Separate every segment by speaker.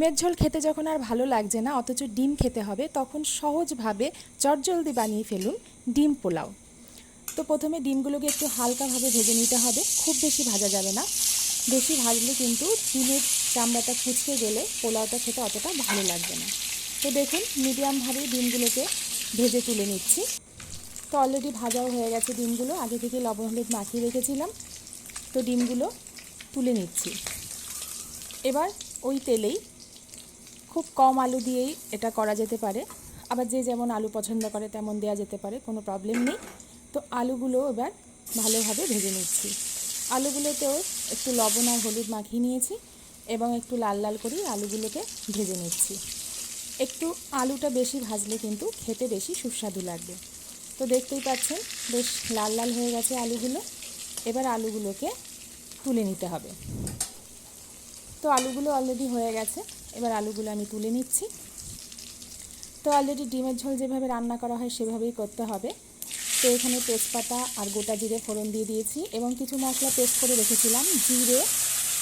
Speaker 1: ডিমের ঝোল খেতে যখন আর ভালো লাগছে না, অথচ ডিম খেতে হবে, তখন সহজভাবে চটজলদি বানিয়ে ফেলুন ডিম পোলাও। তো প্রথমে ডিমগুলোকে একটু হালকাভাবে ভেজে নিতে হবে, খুব বেশি ভাজা যাবে না। বেশি ভাজলে কিন্তু ডিমের চামড়াটা কুচকে গেলে পোলাওটা খেতে অতটা ভালো লাগবে না। তো দেখুন মিডিয়ামভাবে ডিমগুলোকে ভেজে তুলে নিচ্ছি। তো অলরেডি ভাজাও হয়ে গেছে ডিমগুলো, আগে থেকে লবণ হলুদ মাখিয়ে রেখেছিলাম। তো ডিমগুলো তুলে নিচ্ছি। এবার ওই তেলেই খুব কম আলু দিয়েই এটা করা যেতে পারে। আবার যে যেমন আলু পছন্দ করে তেমন দেওয়া যেতে পারে, কোনো প্রবলেম নেই। তো আলুগুলো এবার ভালোভাবে ভেজে নিচ্ছি। আলুগুলোতেও একটু লবণ আর হলুদ মাখিয়ে নিয়েছি এবং একটু লাল লাল করেই আলুগুলোকে ভেজে নিচ্ছি। একটু আলুটা বেশি ভাজলে কিন্তু খেতে বেশি সুস্বাদু লাগবে। তো দেখতেই পাচ্ছেন, বেশ লাল লাল হয়ে গেছে আলুগুলো। এবার আলুগুলোকে তুলে নিতে হবে। তো আলুগুলো অলরেডি হয়ে গেছে। এবার আলুগুলো আমি তুলে নিচ্ছি। তো অলরেডি ডিমের ঝোল যেভাবে রান্না করা হয় সেভাবেই করতে হবে। তো এখানে তেজপাতা আর গোটা জিরে ফোড়ন দিয়ে দিয়েছি এবং কিছু মশলা পেস্ট করে রেখেছিলাম। জিরে,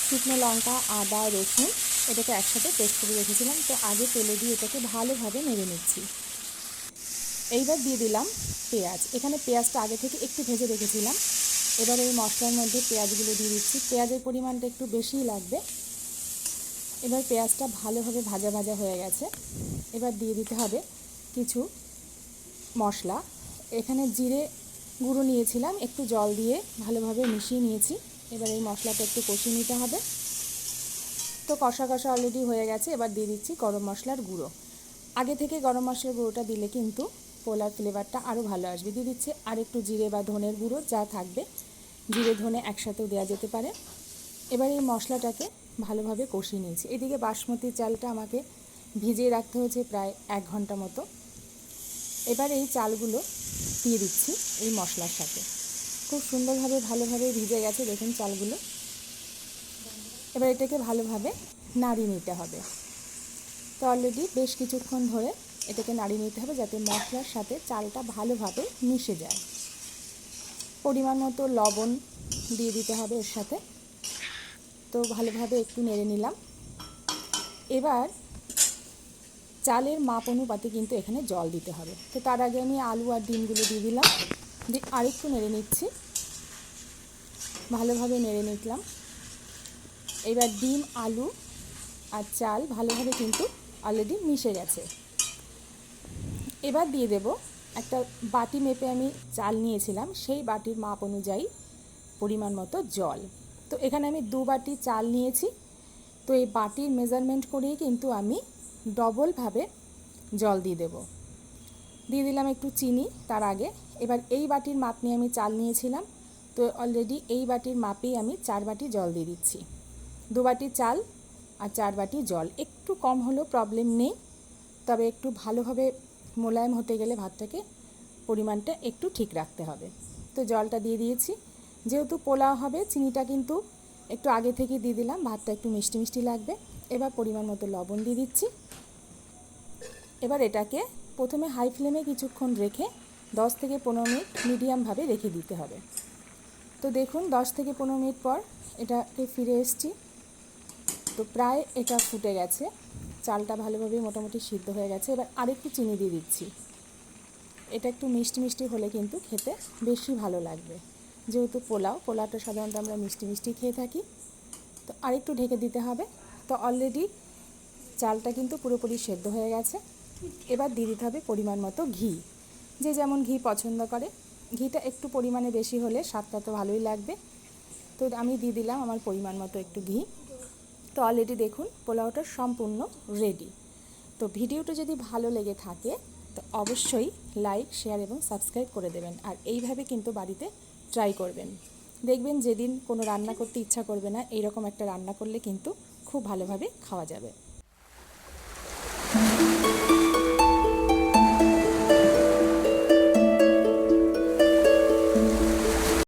Speaker 1: শুকনো লঙ্কা, আদা, রসুন এটাকে একসাথে পেস্ট করে রেখেছিলাম। তো আগে তেলে দিয়ে এটাকে ভালোভাবে নেড়ে নিচ্ছি। এইবার দিয়ে দিলাম পেঁয়াজ। এখানে পেঁয়াজটা আগে থেকে একটু ভেজে রেখেছিলাম। এবার এই মশলার মধ্যে পেঁয়াজগুলো দিয়ে দিচ্ছি। পেঁয়াজের পরিমাণটা একটু বেশিই লাগবে। এবার পেঁয়াজটা ভালোভাবে ভাজা ভাজা হয়ে গেছে। এবার দিয়ে দিতে হবে কিছু মশলা। এখানে জিরে গুঁড়ো নিয়েছিলাম, একটু জল দিয়ে ভালোভাবে মিশিয়ে নিয়েছি। এবার এই মশলাটা একটু কষিয়ে নিতে হবে। তো কষা কষা অলরেডি হয়ে গেছে, এবার দিয়ে দিচ্ছি গরম মশলার গুঁড়ো। আগে থেকে গরম মশলার গুঁড়োটা দিলে কিন্তু পোলার ফ্লেভারটা আরও ভালো আসবে। দিয়ে দিচ্ছে আর একটু জিরে বা ধনের গুঁড়ো, যা থাকবে। জিরে, ধনে একসাথেও দেওয়া যেতে পারে। এবার এই মশলাটাকে ভালোভাবে কষিয়ে নিয়েছি। এদিকে বাসমতি চালটা আমাকে ভিজিয়ে রাখতে হয়েছে প্রায় এক ঘণ্টা মতো। এবার এই চালগুলো দিয়ে দিচ্ছি এই মশলার সাথে। খুব সুন্দরভাবে ভালোভাবে ভিজে গেছে দেখুন চালগুলো। এবার এটাকে ভালোভাবে নাড়িয়ে নিতে হবে। তো অলরেডি বেশ কিছুক্ষণ ধরে এটাকে নাড়িয়ে নিতে হবে যাতে মশলার সাথে চালটা ভালোভাবে মিশে যায়। পরিমাণ মতো লবণ দিয়ে দিতে হবে এর সাথে। তো ভালোভাবে একটু নেড়ে নিলাম। এবার চালের মাপ অনুপাতে কিন্তু এখানে জল দিতে হবে। তো তার আগে আমি আলু আর ডিমগুলো দিয়ে দিলাম। দিয়ে আরেকটু নেড়ে নিচ্ছি। ভালোভাবে নেড়ে নিলাম। এবার ডিম, আলু আর চাল ভালোভাবে কিন্তু অলরেডি মিশে গেছে। এবার দিয়ে দেব একটা বাটি মেপে আমি চাল নিয়েছিলাম। সেই বাটির মাপ অনুযায়ী পরিমাণ মতো জল। তো এখানে আমি দু বাটি চাল নিয়েছি। তো এই বাটির মেজারমেন্ট করেই কিন্তু আমি ডবলভাবে জল দিয়ে দেব। দিয়ে দিলাম একটু চিনি তার আগে। এবার এই বাটির মাপ নিয়ে আমি চাল নিয়েছিলাম। তো অলরেডি এই বাটির মাপেই আমি চার বাটি জল দিয়ে দিচ্ছি। দু বাটি চাল আর চার বাটি জল। একটু কম হলেও প্রবলেম নেই। তবে একটু ভালোভাবে মোলায়েম হতে গেলে ভাতটাকে পরিমাণটা একটু ঠিক রাখতে হবে। তো জলটা দিয়ে দিয়েছি। যেহেতু পোলাও হবে, চিনিটা কিন্তু একটু আগে থেকে দিয়ে দিলাম, ভাতটা একটু মিষ্টি মিষ্টি লাগবে। এবার পরিমাণ মতো লবণ দিয়ে দিচ্ছি। এবার এটাকে প্রথমে হাই ফ্লেমে কিছুক্ষণ রেখে দশ থেকে পনেরো মিনিট মিডিয়ামভাবে রেখে দিতে হবে। তো দেখুন, দশ থেকে পনেরো মিনিট পর এটাকে ফিরে এসছি। তো প্রায় এটা ফুটে গেছে। চালটা ভালোভাবে মোটামুটি সিদ্ধ হয়ে গেছে। এবার আরেকটু চিনি দিয়ে দিচ্ছি। এটা একটু মিষ্টি মিষ্টি হলে কিন্তু খেতে বেশি ভালো লাগবে। যেহেতু পোলাও, পোলাওটা সাধারণত আমরা মিষ্টি মিষ্টি খেয়ে থাকি, তো আরেকটু ঢেকে দিতে হবে। তো অলরেডি চালটা কিন্তু পুরোপুরি সেদ্ধ হয়ে গেছে। এবার দিয়ে দিতে হবে পরিমাণ মতো ঘি। যে যেমন ঘি পছন্দ করে, ঘিটা একটু পরিমাণে বেশি হলে স্বাদটা তো ভালোই লাগবে। তো আমি দিয়ে দিলাম আমার পরিমাণ মতো একটু ঘি। তো অলরেডি দেখুন পোলাওটা সম্পূর্ণ রেডি তো ভিডিওটা যদি ভালো লেগে থাকে, তো অবশ্যই লাইক শেয়ার এবং সাবস্ক্রাইব করে দেবেন। আর এইভাবে কিন্তু বাড়িতে ট্রাই করবেন। দেখবেন যেদিন কোনো রান্না করতে ইচ্ছা করবে না, এইরকম একটা রান্না করলে কিন্তু খুব ভালোভাবে খাওয়া যাবে।